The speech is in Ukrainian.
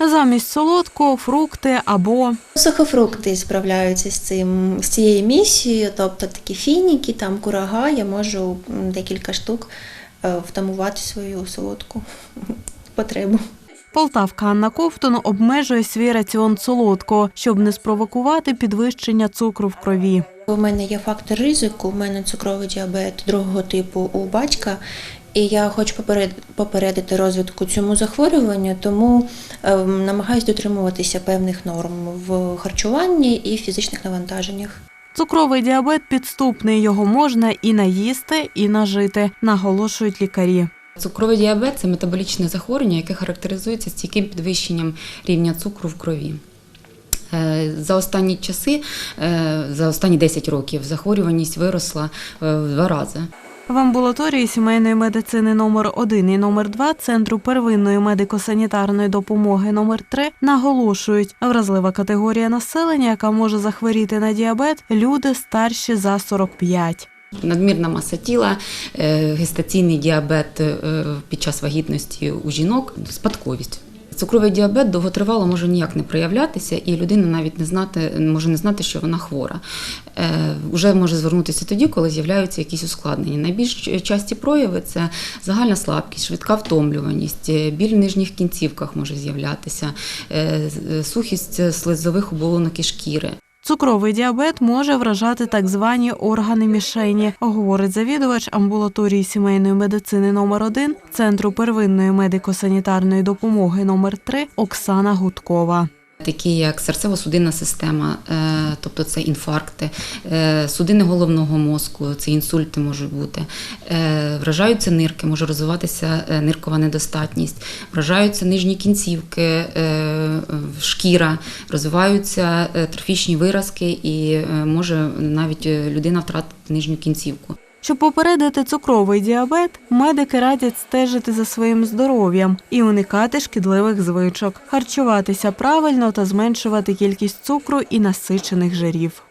Замість солодкого фрукти або Сухофрукти справляються з цим з цією місією, тобто такі фініки, там курага, я можу декілька штук е, втамувати свою солодку потребу. Полтавка Анна Ковтун обмежує свій раціон солодкого, щоб не спровокувати підвищення цукру в крові. У мене є фактор ризику, у мене цукровий діабет другого типу у батька, і я хочу поперед- попередити розвитку цьому захворюванню, тому е, намагаюся дотримуватися певних норм в харчуванні і фізичних навантаженнях. Цукровий діабет підступний, його можна і наїсти, і нажити, наголошують лікарі. Цукровий діабет це метаболічне захворювання, яке характеризується стійким підвищенням рівня цукру в крові. Е, За останні часи, е, за останні 10 років, захворюваність виросла е, в два рази. В амбулаторії сімейної медицини номер 1 і номер 2 Центру первинної медико-санітарної допомоги номер 3 наголошують, вразлива категорія населення, яка може захворіти на діабет, люди старші за 45. Надмірна маса тіла, е, гестаційний діабет е, під час вагітності у жінок, спадковість. Цукровий діабет довготривало може ніяк не проявлятися, і людина навіть не знати, може не знати, що вона хвора. Е, Уже може звернутися тоді, коли з'являються якісь ускладнення. Найбільш часті прояви це загальна слабкість, швидка втомлюваність, е, біль в нижніх кінцівках може з'являтися, е, сухість слизових оболонок і шкіри. Цукровий діабет може вражати так звані органи мішені, говорить завідувач амбулаторії сімейної медицини номер 1 Центру первинної медико-санітарної допомоги номер 3 Оксана Гудкова. Такі як серцево-судинна система, е, тобто це інфаркти, е, судини головного мозку, це інсульти можуть бути, е, вражаються нирки, може розвиватися ниркова недостатність, вражаються нижні кінцівки, шкіра, розвиваються трофічні виразки і може навіть людина втратити нижню кінцівку. Щоб попередити цукровий діабет, медики радять стежити за своїм здоров'ям і уникати шкідливих звичок, харчуватися правильно та зменшувати кількість цукру і насичених жирів.